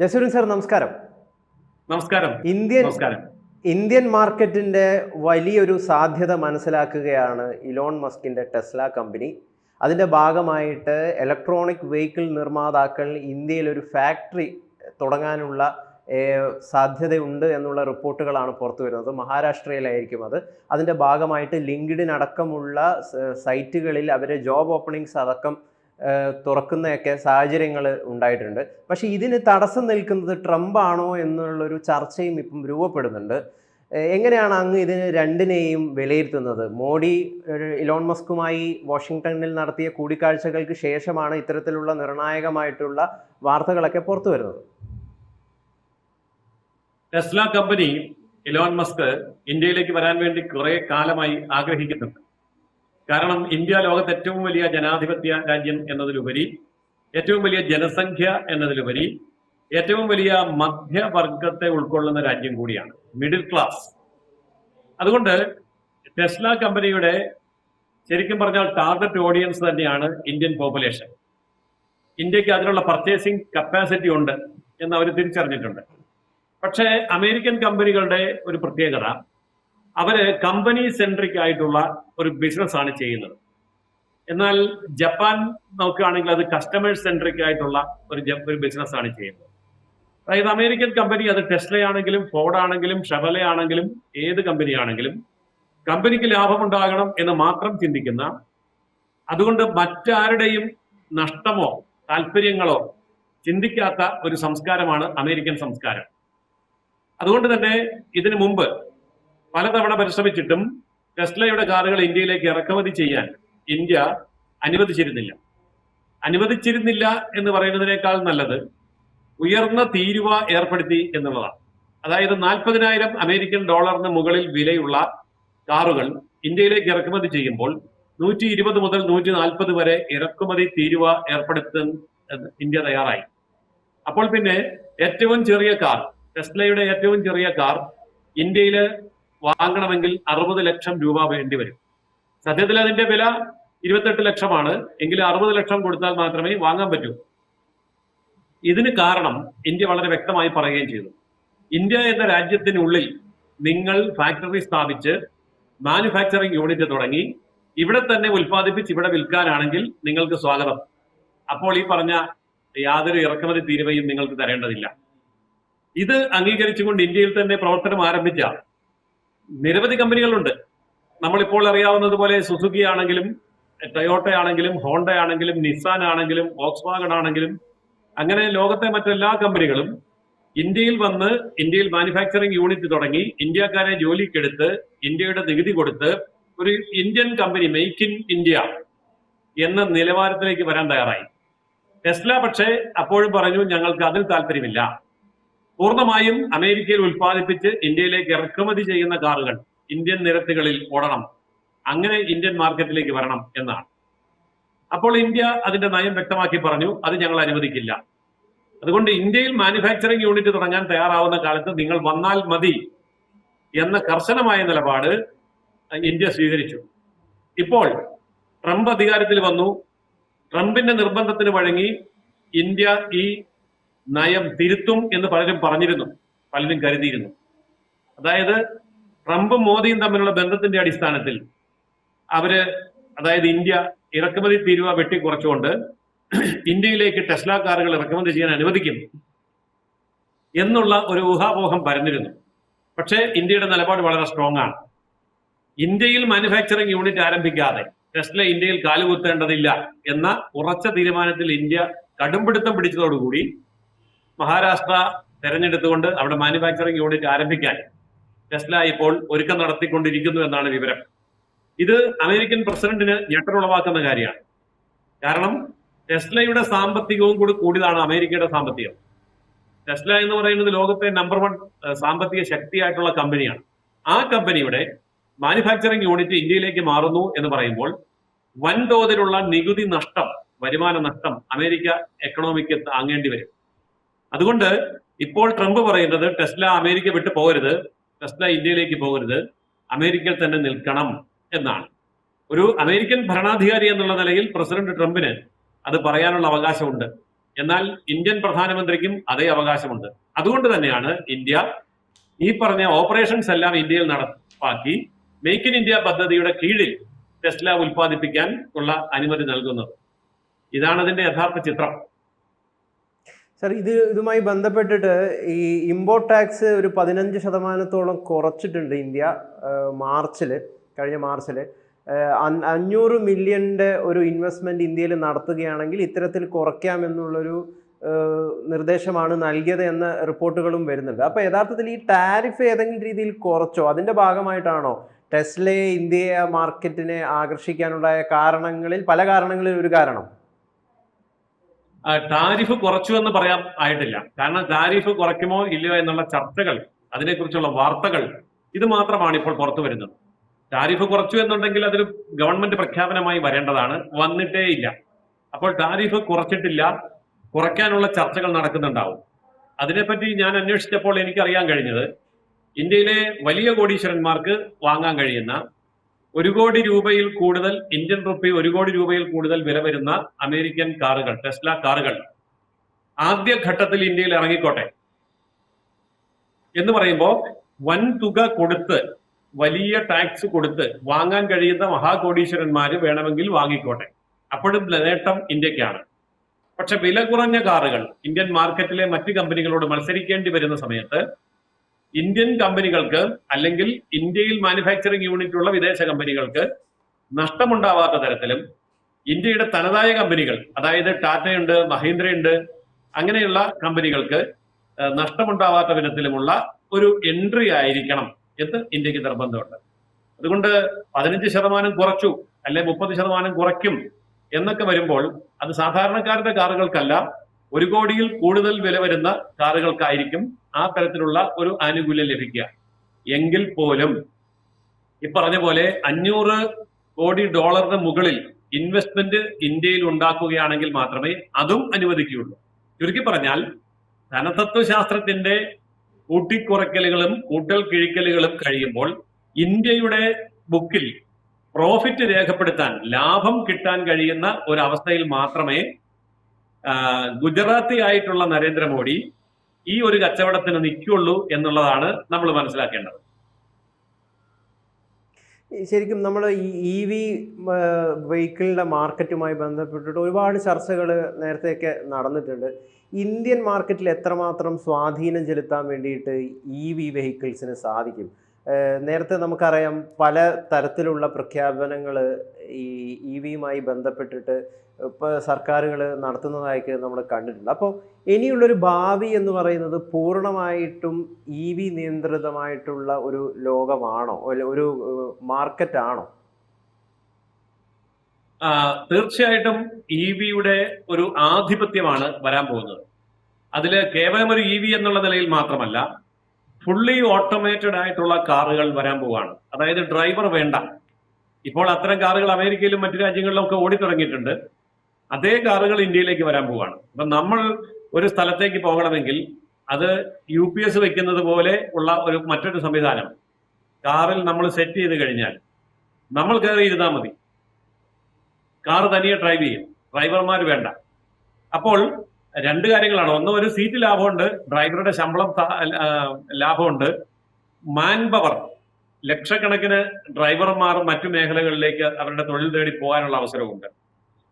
ജസൂരൻ sir നമസ്കാരം. നമസ്കാരം. Indian Indian മാർക്കറ്റിന്റെ വലിയൊരു സാധ്യത മനസ്സിലാക്കുകയാണ് ഇലോൺ മസ്കിന്റെ ടെസ്ല കമ്പനി. അതിന്റെ ഭാഗമായിട്ട് ഇലക്ട്രോണിക് വെഹിക്കിൾ നിർമ്മാതാക്കൾ ഇന്ത്യയിൽ ഒരു ഫാക്ടറി തുടങ്ങാനുള്ള സാധ്യതയുണ്ട് എന്നുള്ള റിപ്പോർട്ടുകളാണ് പുറത്തു വരുന്നത്. മഹാരാഷ്ട്രയിലായിരിക്കും അത്. അതിന്റെ ഭാഗമായിട്ട് ലിങ്ക്ഡിൻ അടക്കമുള്ള സൈറ്റുകളിൽ അവരെ ജോബ് ഓപ്പണിങ്സ് അടക്കം തുറക്കുന്നതൊക്കെ സാഹചര്യങ്ങൾ ഉണ്ടായിട്ടുണ്ട്. പക്ഷേ ഇതിന് തടസ്സം നിൽക്കുന്നത് ട്രംപാണോ എന്നുള്ളൊരു ചർച്ചയും ഇപ്പം രൂപപ്പെടുന്നുണ്ട്. എങ്ങനെയാണ് അങ്ങ് ഇതിന് രണ്ടിനെയും വിലയിരുത്തുന്നത്? മോഡി ഇലോൺ മസ്കുമായി വാഷിങ്ടണിൽ നടത്തിയ കൂടിക്കാഴ്ചകൾക്ക് ശേഷമാണ് ഇത്തരത്തിലുള്ള നിർണായകമായിട്ടുള്ള വാർത്തകളൊക്കെ പുറത്തു വരുന്നത്. ടെസ്ല കമ്പനി ഇലോൺ മസ്ക് ഇന്ത്യയിലേക്ക് വരാൻ വേണ്ടി കുറെ കാലമായി ആഗ്രഹിക്കുന്നുണ്ട്. കാരണം ഇന്ത്യ ലോകത്ത് ഏറ്റവും വലിയ ജനാധിപത്യ രാജ്യം എന്നതിലുപരി ഏറ്റവും വലിയ ജനസംഖ്യ എന്നതിലുപരി ഏറ്റവും വലിയ മധ്യവർഗത്തെ ഉൾക്കൊള്ളുന്ന രാജ്യം കൂടിയാണ് മിഡിൽ ക്ലാസ് അതുകൊണ്ട് ടെസ്ല കമ്പനിയുടെ ശരിക്കും പറഞ്ഞാൽ ടാർഗറ്റ് ഓഡിയൻസ് തന്നെയാണ് ഇന്ത്യൻ പോപ്പുലേഷൻ ഇന്ത്യയ്ക്ക് അതിനുള്ള പർച്ചേസിംഗ് കപ്പാസിറ്റി ഉണ്ട് എന്ന് അവർ തിരിച്ചറിഞ്ഞിട്ടുണ്ട്. പക്ഷേ അമേരിക്കൻ കമ്പനികളുടെ ഒരു പ്രത്യേകത അവർ കമ്പനി സെൻട്രിക് ആയിട്ടുള്ള ഒരു ബിസിനസ് ആണ് ചെയ്യുന്നത്. എന്നാൽ ജപ്പാൻ നോക്കുകയാണെങ്കിൽ അത് കസ്റ്റമേഴ്സ് സെൻട്രിക് ആയിട്ടുള്ള ഒരു ഒരു ബിസിനസ് ആണ് ചെയ്യുന്നത്. അതായത് അമേരിക്കൻ കമ്പനി അത് ടെസ്ലയാണെങ്കിലും ഫോർഡ് ആണെങ്കിലും ഷെവലെ ആണെങ്കിലും ഏത് കമ്പനി ആണെങ്കിലും കമ്പനിക്ക് ലാഭമുണ്ടാകണം എന്ന് മാത്രം ചിന്തിക്കുന്ന അതുകൊണ്ട് മറ്റാരുടെയും നഷ്ടമോ താല്പര്യങ്ങളോ ചിന്തിക്കാത്ത ഒരു സംസ്കാരമാണ് അമേരിക്കൻ സംസ്കാരം. അതുകൊണ്ട് തന്നെ ഇതിനു മുമ്പ് പലതവണ പരിശ്രമിച്ചിട്ടും ടെസ്ലയുടെ കാറുകൾ ഇന്ത്യയിലേക്ക് ഇറക്കുമതി ചെയ്യാൻ ഇന്ത്യ അനുവദിച്ചിരുന്നില്ല. അനുവദിച്ചിരുന്നില്ല എന്ന് പറയുന്നതിനേക്കാൾ നല്ലത് ഉയർന്ന തീരുവ ഏർപ്പെടുത്തി എന്നുള്ളതാണ്. അതായത് നാൽപ്പതിനായിരം അമേരിക്കൻ ഡോളറിന് മുകളിൽ വിലയുള്ള കാറുകൾ ഇന്ത്യയിലേക്ക് ഇറക്കുമതി ചെയ്യുമ്പോൾ നൂറ്റി ഇരുപത് മുതൽ നൂറ്റി നാൽപ്പത് വരെ ഇറക്കുമതി തീരുവ ഏർപ്പെടുത്താൻ ഇന്ത്യ തയ്യാറായി. അപ്പോൾ പിന്നെ ഏറ്റവും ചെറിയ കാർ ടെസ്ലയുടെ ഏറ്റവും ചെറിയ കാർ ഇന്ത്യയിൽ വാങ്ങണമെങ്കിൽ അറുപത് ലക്ഷം രൂപ വേണ്ടി വരും. സത്യത്തിൽ അതിന്റെ വില ഇരുപത്തെട്ട് ലക്ഷമാണ്. എങ്കിൽ അറുപത് ലക്ഷം കൊടുത്താൽ മാത്രമേ വാങ്ങാൻ പറ്റൂ. ഇതിന് കാരണം ഇന്ത്യ വളരെ വ്യക്തമായി പറയുകയും ചെയ്തു. ഇന്ത്യ എന്ന രാജ്യത്തിനുള്ളിൽ നിങ്ങൾ ഫാക്ടറി സ്ഥാപിച്ച് മാനുഫാക്ചറിംഗ് യൂണിറ്റ് തുടങ്ങി ഇവിടെ തന്നെ ഉൽപ്പാദിപ്പിച്ച് ഇവിടെ വിൽക്കാനാണെങ്കിൽ നിങ്ങൾക്ക് സ്വാഗതം. അപ്പോൾ ഈ പറഞ്ഞ യാതൊരു ഇറക്കുമതി തീരുവയും നിങ്ങൾക്ക് തരേണ്ടതില്ല. ഇത് അംഗീകരിച്ചുകൊണ്ട് ഇന്ത്യയിൽ തന്നെ പ്രവർത്തനം ആരംഭിച്ച നിരവധി കമ്പനികളുണ്ട്. നമ്മളിപ്പോൾ അറിയാവുന്നത് പോലെ സുസുക്കി ആണെങ്കിലും ടൊയോട്ട ആണെങ്കിലും ഹോണ്ട ആണെങ്കിലും നിസാൻ ആണെങ്കിലും ഓക്സ്വാഗൺ ആണെങ്കിലും അങ്ങനെ ലോകത്തെ മറ്റെല്ലാ കമ്പനികളും ഇന്ത്യയിൽ വന്ന് ഇന്ത്യയിൽ മാനുഫാക്ചറിംഗ് യൂണിറ്റ് തുടങ്ങി ഇന്ത്യക്കാരെ ജോലിക്കെടുത്ത് ഇന്ത്യയുടെ നികുതി കൊടുത്ത് ഒരു Indian company make in India എന്ന നിലവാരത്തിലേക്ക് വരാൻ തയ്യാറായി. ടെസ്ല പക്ഷേ അപ്പോഴും പറഞ്ഞു ഞങ്ങൾക്ക് അതിൽ താല്പര്യമില്ല. പൂർണമായും അമേരിക്കയിൽ ഉൽപ്പാദിപ്പിച്ച് ഇന്ത്യയിലേക്ക് ഇറക്കുമതി ചെയ്യുന്ന കാറുകൾ ഇന്ത്യൻ നിരത്തുകളിൽ ഓടണം. അങ്ങനെ ഇന്ത്യൻ മാർക്കറ്റിലേക്ക് വരണം എന്നാണ്. അപ്പോൾ ഇന്ത്യ അതിന്റെ നയം വ്യക്തമാക്കി പറഞ്ഞു അത് ഞങ്ങൾ അനുവദിക്കില്ല. അതുകൊണ്ട് ഇന്ത്യയിൽ മാനുഫാക്ചറിംഗ് യൂണിറ്റ് തുടങ്ങാൻ തയ്യാറാവുന്ന കാലത്ത് നിങ്ങൾ വന്നാൽ മതി എന്ന കർശനമായ നിലപാട് ഇന്ത്യ സ്വീകരിച്ചു. ഇപ്പോൾ ട്രംപ് അധികാരത്തിൽ വന്നു. ട്രംപിന്റെ നിർബന്ധത്തിന് വഴങ്ങി ഇന്ത്യ ഈ നയം തിരുത്തും എന്ന് പലരും പറഞ്ഞിരുന്നു. പലരും കരുതിയിരുന്നു. അതായത് ട്രംപും മോദിയും തമ്മിലുള്ള ബന്ധത്തിന്റെ അടിസ്ഥാനത്തിൽ അവർ അതായത് ഇന്ത്യ ഇറക്കുമതി തീരുവ വെട്ടിക്കുറച്ചുകൊണ്ട് ഇന്ത്യയിലേക്ക് ടെസ്ല കാറുകൾ ഇറക്കുമതി ചെയ്യാൻ അനുവദിക്കും എന്നുള്ള ഒരു ഊഹാപോഹം പരന്നിരുന്നു. പക്ഷേ ഇന്ത്യയുടെ നിലപാട് വളരെ സ്ട്രോങ് ആണ്. ഇന്ത്യയിൽ മാനുഫാക്ചറിംഗ് യൂണിറ്റ് ആരംഭിക്കാതെ ടെസ്ല ഇന്ത്യയിൽ കാലുകുത്തേണ്ടതില്ല എന്ന ഉറച്ച തീരുമാനത്തിൽ ഇന്ത്യ കടുംപിടുത്തം പിടിച്ചതോടുകൂടി മഹാരാഷ്ട്ര തെരഞ്ഞെടുത്തുകൊണ്ട് അവിടെ മാനുഫാക്ചറിംഗ് യൂണിറ്റ് ആരംഭിക്കാൻ ടെസ്ല ഇപ്പോൾ ഒരുക്കം നടത്തിക്കൊണ്ടിരിക്കുന്നു എന്നാണ് വിവരം. ഇത് അമേരിക്കൻ പ്രസിഡന്റിന് ഞെട്ടലുളവാക്കുന്ന കാര്യമാണ്. കാരണം ടെസ്ലയുടെ സാമ്പത്തികവും കൂടി കൂടിയതാണ് അമേരിക്കയുടെ സാമ്പത്തികം. ടെസ്ല എന്ന് പറയുന്നത് ലോകത്തെ നമ്പർ വൺ സാമ്പത്തിക ശക്തിയായിട്ടുള്ള കമ്പനിയാണ്. ആ കമ്പനിയുടെ മാനുഫാക്ചറിംഗ് യൂണിറ്റ് ഇന്ത്യയിലേക്ക് മാറുന്നു എന്ന് പറയുമ്പോൾ വൻതോതിലുള്ള നികുതി നഷ്ടം വരുമാന നഷ്ടം അമേരിക്ക എക്കണോമിക്ക് താങ്ങേണ്ടി വരും. അതുകൊണ്ട് ഇപ്പോൾ ട്രംപ് പറയുന്നത് ടെസ്ല അമേരിക്ക വിട്ടു പോകരുത് ടെസ്ല ഇന്ത്യയിലേക്ക് പോകരുത് അമേരിക്കയിൽ തന്നെ നിൽക്കണം എന്നാണ്. ഒരു അമേരിക്കൻ ഭരണാധികാരി എന്നുള്ള നിലയിൽ പ്രസിഡന്റ് ട്രംപിന് അത് പറയാനുള്ള അവകാശമുണ്ട്. എന്നാൽ ഇന്ത്യൻ പ്രധാനമന്ത്രിക്കും അതേ അവകാശമുണ്ട്. അതുകൊണ്ട് തന്നെയാണ് ഇന്ത്യ ഈ പറഞ്ഞ ഓപ്പറേഷൻസ് എല്ലാം ഇന്ത്യയിൽ നടപ്പാക്കി മേക്ക് ഇൻ ഇന്ത്യ പദ്ധതിയുടെ കീഴിൽ ടെസ്ല ഉൽപ്പാദിപ്പിക്കാൻ ഉള്ള അനുമതി നൽകുന്നത്. ഇതാണ് അതിന്റെ യഥാർത്ഥ ചിത്രം. സർ ഇത് ഇതുമായി ബന്ധപ്പെട്ടിട്ട് ഈ ഇമ്പോർട്ട് ടാക്സ് ഒരു പതിനഞ്ച് ശതമാനത്തോളം കുറച്ചിട്ടുണ്ട് ഇന്ത്യ മാർച്ചിൽ കഴിഞ്ഞ മാർച്ചിൽ അഞ്ഞൂറ് മില്യന്റെ ഒരു ഇൻവെസ്റ്റ്മെന്റ് ഇന്ത്യയിൽ നടത്തുകയാണെങ്കിൽ ഇത്തരത്തിൽ കുറയ്ക്കാമെന്നുള്ളൊരു നിർദ്ദേശമാണ് നൽകിയത് എന്ന റിപ്പോർട്ടുകളും വരുന്നുണ്ട്. അപ്പോൾ യഥാർത്ഥത്തിൽ ഈ ടാരിഫ് ഏതെങ്കിലും രീതിയിൽ കുറച്ചോ അതിന്റെ ഭാഗമായിട്ടാണോ ടെസ്ലയെ ഇന്ത്യ മാർക്കറ്റിനെ ആകർഷിക്കാനുണ്ടായ കാരണങ്ങളിൽ പല കാരണങ്ങളിൽ ഒരു കാരണം? ടാരിഫ് കുറച്ചു എന്ന് പറയാൻ ആയിട്ടില്ല. കാരണം ടാരിഫ് കുറയ്ക്കുമോ ഇല്ലയോ എന്നുള്ള ചർച്ചകൾ അതിനെക്കുറിച്ചുള്ള വാർത്തകൾ ഇത് മാത്രമാണ് ഇപ്പോൾ പുറത്തു വരുന്നത്. ടാരിഫ് കുറച്ചു എന്നുണ്ടെങ്കിൽ അതൊരു ഗവൺമെന്റ് പ്രഖ്യാപനമായി വരേണ്ടതാണ്. വന്നിട്ടേ ഇല്ല. അപ്പോൾ ടാരിഫ് കുറച്ചിട്ടില്ല കുറയ്ക്കാനുള്ള ചർച്ചകൾ നടക്കുന്നുണ്ടാവും. അതിനെപ്പറ്റി ഞാൻ അന്വേഷിച്ചപ്പോൾ എനിക്കറിയാൻ കഴിഞ്ഞത് ഇന്ത്യയിലെ വലിയ കോടീശ്വരന്മാർക്ക് വാങ്ങാൻ കഴിയുന്ന ഒരു കോടി രൂപയിൽ കൂടുതൽ ഇന്ത്യൻ റുപ്പി ഒരു കോടി രൂപയിൽ കൂടുതൽ വില വരുന്ന അമേരിക്കൻ കാറുകൾ ടെസ്ല കാറുകൾ ആദ്യ ഘട്ടത്തിൽ ഇന്ത്യയിൽ ഇറങ്ങിക്കോട്ടെ. എന്ന് പറയുമ്പോൾ വൻ തുക കൊടുത്ത് വലിയ ടാക്സ് കൊടുത്ത് വാങ്ങാൻ കഴിയുന്ന മഹാകോടീശ്വരന്മാര് വേണമെങ്കിൽ വാങ്ങിക്കോട്ടെ. അപ്പോഴും നേട്ടം ഇന്ത്യക്കാണ്. പക്ഷെ വില കുറഞ്ഞ കാറുകൾ ഇന്ത്യൻ മാർക്കറ്റിലെ മറ്റ് കമ്പനികളോട് മത്സരിക്കേണ്ടി വരുന്ന സമയത്ത് ഇന്ത്യൻ കമ്പനികൾക്ക് അല്ലെങ്കിൽ ഇന്ത്യയിൽ മാനുഫാക്ചറിംഗ് യൂണിറ്റ് ഉള്ള വിദേശ കമ്പനികൾക്ക് നഷ്ടമുണ്ടാവാത്ത തരത്തിലും ഇന്ത്യയുടെ തനതായ കമ്പനികൾ അതായത് ടാറ്റയുണ്ട് മഹീന്ദ്രയുണ്ട് അങ്ങനെയുള്ള കമ്പനികൾക്ക് നഷ്ടമുണ്ടാവാത്ത വിധത്തിലുമുള്ള ഒരു എൻട്രി ആയിരിക്കണം എന്ന് ഇന്ത്യയ്ക്ക് നിർബന്ധമുണ്ട്. അതുകൊണ്ട് പതിനഞ്ച് ശതമാനം കുറച്ചു അല്ലെ മുപ്പത് ശതമാനം കുറയ്ക്കും എന്നൊക്കെ വരുമ്പോൾ അത് സാധാരണക്കാരുടെ കാറുകൾക്കല്ല ഒരു കോടിയിൽ കൂടുതൽ വില വരുന്ന കാറുകൾക്കായിരിക്കും ആ തരത്തിലുള്ള ഒരു ആനുകൂല്യം ലഭിക്കുക. എങ്കിൽ പോലും ഈ പറഞ്ഞ പോലെ അഞ്ഞൂറ് കോടി ഡോളറിന് മുകളിൽ ഇൻവെസ്റ്റ്മെന്റ് ഇന്ത്യയിൽ ഉണ്ടാക്കുകയാണെങ്കിൽ മാത്രമേ അതും അനുവദിക്കുകയുള്ളൂ. ചുരുക്കി പറഞ്ഞാൽ ധനതത്വശാസ്ത്രത്തിന്റെ കൂട്ടിക്കുറയ്ക്കലുകളും കൂട്ടൽ കിഴിക്കലുകളും കഴിയുമ്പോൾ ഇന്ത്യയുടെ ബുക്കിൽ പ്രോഫിറ്റ് രേഖപ്പെടുത്താൻ ലാഭം കിട്ടാൻ കഴിയുന്ന ഒരു അവസ്ഥയിൽ മാത്രമേ ഗുജറാത്തി ആയിട്ടുള്ള നരേന്ദ്രമോദി ഈ ഒരു കച്ചവടത്തിന് നിൽക്കുള്ളൂ എന്നുള്ളതാണ് നമ്മൾ മനസ്സിലാക്കേണ്ടത്. ശരിക്കും നമ്മൾ ഈ ഇ വി വെഹിക്കിളിന്റെ മാർക്കറ്റുമായി ബന്ധപ്പെട്ടിട്ട് ഒരുപാട് ചർച്ചകൾ നേരത്തെയൊക്കെ നടന്നിട്ടുണ്ട്. ഇന്ത്യൻ മാർക്കറ്റിൽ എത്രമാത്രം സ്വാധീനം ചെലുത്താൻ വേണ്ടിയിട്ട് ഇ വി വെഹിക്കിൾസിന് സാധിക്കും? നേരത്തെ നമുക്കറിയാം പല തരത്തിലുള്ള പ്രഖ്യാപനങ്ങൾ ഈ ഇ വിയുമായി ബന്ധപ്പെട്ടിട്ട് ഇപ്പോൾ സർക്കാരുകൾ നടത്തുന്നതായിട്ട് നമ്മൾ കണ്ടിട്ടുണ്ട്. അപ്പോൾ ഇനിയുള്ളൊരു ഭാവി എന്ന് പറയുന്നത് പൂർണമായിട്ടും ഇ വി നിയന്ത്രിതമായിട്ടുള്ള ഒരു ലോകമാണോ? ഒരു- മാർക്കറ്റാണോ? തീർച്ചയായിട്ടും ഇ വിയുടെ ഒരു ആധിപത്യമാണ് വരാൻ പോകുന്നത്. അതിൽ കേവലം ഒരു ഇ വി എന്നുള്ള നിലയിൽ മാത്രമല്ല ഫുള്ളി ഓട്ടോമേറ്റഡ് ആയിട്ടുള്ള കാറുകൾ വരാൻ പോവുകയാണ്. അതായത് ഡ്രൈവർ വേണ്ട. ഇപ്പോൾ അത്തരം കാറുകൾ അമേരിക്കയിലും മറ്റു രാജ്യങ്ങളിലും ഒക്കെ ഓടിത്തുടങ്ങിയിട്ടുണ്ട്. അതേ കാറുകൾ ഇന്ത്യയിലേക്ക് വരാൻ പോവുകയാണ് അപ്പൊ നമ്മൾ ഒരു സ്ഥലത്തേക്ക് പോകണമെങ്കിൽ അത് യു പി എസ് വെക്കുന്നത് പോലെ ഉള്ള ഒരു മറ്റൊരു സംവിധാനം. കാറിൽ നമ്മൾ സെറ്റ് ചെയ്ത് കഴിഞ്ഞാൽ നമ്മൾ കയറി ഇരുന്നാൽ മതി. കാർ തനിയെ ഡ്രൈവ് ചെയ്യും. ഡ്രൈവർമാർ വേണ്ട. അപ്പോൾ രണ്ട് കാര്യങ്ങളാണ്. ഒന്ന് ഒരു സീറ്റ് ലാഭമുണ്ട്. ഡ്രൈവറുടെ ശമ്പളം ലാഭമുണ്ട്. മാൻ പവർ ലക്ഷക്കണക്കിന് ഡ്രൈവർമാർ മറ്റു മേഖലകളിലേക്ക് അവരുടെ തൊഴിൽ തേടി പോകാനുള്ള അവസരമുണ്ട്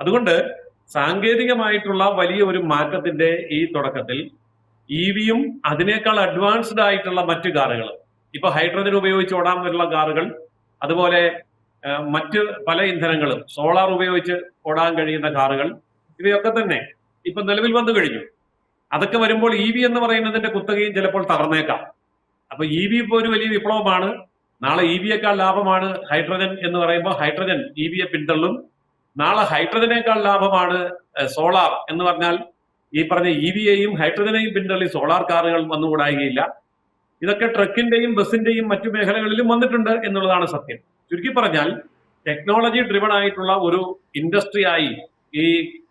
അതുകൊണ്ട് സാങ്കേതികമായിട്ടുള്ള വലിയ ഒരു മാറ്റത്തിന്റെ ഈ തുടക്കത്തിൽ ഇ വിയും അതിനേക്കാൾ അഡ്വാൻസ്ഡ് ആയിട്ടുള്ള മറ്റു കാറുകൾ ഇപ്പൊ ഹൈഡ്രജൻ ഉപയോഗിച്ച് ഓടാൻ വരുന്ന കാറുകൾ അതുപോലെ മറ്റ് പല ഇന്ധനങ്ങളും സോളാർ ഉപയോഗിച്ച് ഓടാൻ കഴിയുന്ന കാറുകൾ ഇവയൊക്കെ തന്നെ ഇപ്പൊ നിലവിൽ വന്നു കഴിഞ്ഞു. അതൊക്കെ വരുമ്പോൾ ഇ വി എന്ന് പറയുന്നതിന്റെ കുത്തകയും ചിലപ്പോൾ തകർന്നേക്കാം. അപ്പൊ ഇ വി ഇപ്പോൾ ഒരു വലിയ വിപ്ലവമാണ്. നാളെ ഇ വിയേക്കാൾ ലാഭമാണ് ഹൈഡ്രജൻ എന്ന് പറയുമ്പോൾ ഹൈഡ്രജൻ ഇ വിയെ പിന്തള്ളും. നാളെ ഹൈഡ്രജനേക്കാൾ ലാഭമാണ് സോളാർ എന്ന് പറഞ്ഞാൽ ഈ പറഞ്ഞ ഇ വിയെയും ഹൈഡ്രജനെയും പിന്തള്ളി സോളാർ കാറുകൾ വന്നുകൂടായികയില്ല ഇതൊക്കെ ട്രക്കിന്റെയും ബസിന്റെയും മറ്റു മേഖലകളിലും വന്നിട്ടുണ്ട് എന്നുള്ളതാണ് സത്യം. ചുരുക്കി പറഞ്ഞാൽ ടെക്നോളജി ഡ്രിവൺ ആയിട്ടുള്ള ഒരു ഇൻഡസ്ട്രി ആയി ഈ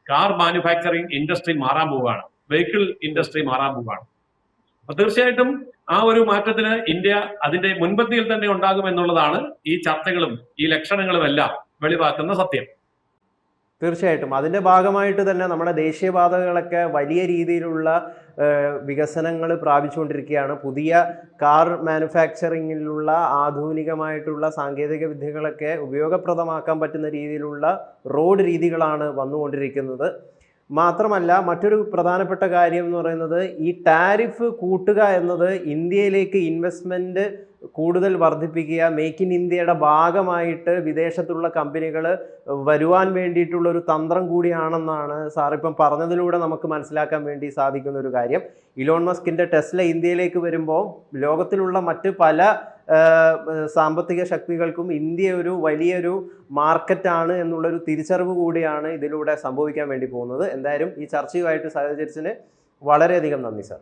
കാർ മാനുഫാക്ചറിങ് ഇൻഡസ്ട്രി മാറാൻ പോവുകയാണ്. വെഹിക്കിൾ ഇൻഡസ്ട്രി മാറാൻ പോവുകയാണ്. അപ്പൊ തീർച്ചയായിട്ടും ആ ഒരു മാറ്റത്തിന് ഇന്ത്യ അതിന്റെ മുൻപന്തിയിൽ തന്നെ ഉണ്ടാകും എന്നുള്ളതാണ് ഈ ചർച്ചകളും ഈ ലക്ഷണങ്ങളും എല്ലാം വെളിവാക്കുന്ന സത്യം. തീർച്ചയായിട്ടും. അതിന്റെ ഭാഗമായിട്ട് തന്നെ നമ്മുടെ ദേശീയപാതകളൊക്കെ വലിയ രീതിയിലുള്ള വികസനങ്ങൾ പ്രാപിച്ചുകൊണ്ടിരിക്കുകയാണ്. പുതിയ കാർ മാനുഫാക്ചറിങ്ങിലുള്ള ആധുനികമായിട്ടുള്ള സാങ്കേതിക വിദ്യകളൊക്കെ ഉപയോഗപ്രദമാക്കാൻ പറ്റുന്ന രീതിയിലുള്ള റോഡ് രീതികളാണ് വന്നുകൊണ്ടിരിക്കുന്നത്. മാത്രമല്ല മറ്റൊരു പ്രധാനപ്പെട്ട കാര്യം എന്ന് പറയുന്നത് ഈ ടാരിഫ് കൂട്ടുക എന്നത് ഇന്ത്യയിലേക്ക് ഇൻവെസ്റ്റ്മെന്റ് കൂടുതൽ വർദ്ധിപ്പിക്കുക മേക്ക് ഇൻ ഇന്ത്യയുടെ ഭാഗമായിട്ട് വിദേശത്തുള്ള കമ്പനികൾ വരുവാൻ വേണ്ടിയിട്ടുള്ള ഒരു തന്ത്രം കൂടിയാണെന്നാണ് സാർ ഇപ്പം പറഞ്ഞതിലൂടെ നമുക്ക് മനസ്സിലാക്കാൻ വേണ്ടി സാധിക്കുന്ന ഒരു കാര്യം. ഇലോൺ മസ്കിന്റെ ടെസ്ല ഇന്ത്യയിലേക്ക് വരുമ്പോൾ ലോകത്തിലുള്ള മറ്റ് പല സാമ്പത്തിക ശക്തികൾക്കും ഇന്ത്യ ഒരു വലിയൊരു മാർക്കറ്റാണ് എന്നുള്ളൊരു തിരിച്ചറിവ് കൂടിയാണ് ഇതിലൂടെ സംഭവിക്കാൻ വേണ്ടി പോകുന്നത്. എന്തായാലും ഈ ചർച്ചയുമായിട്ട് സഹകരിച്ചതിന് വളരെയധികം നന്ദി സാർ.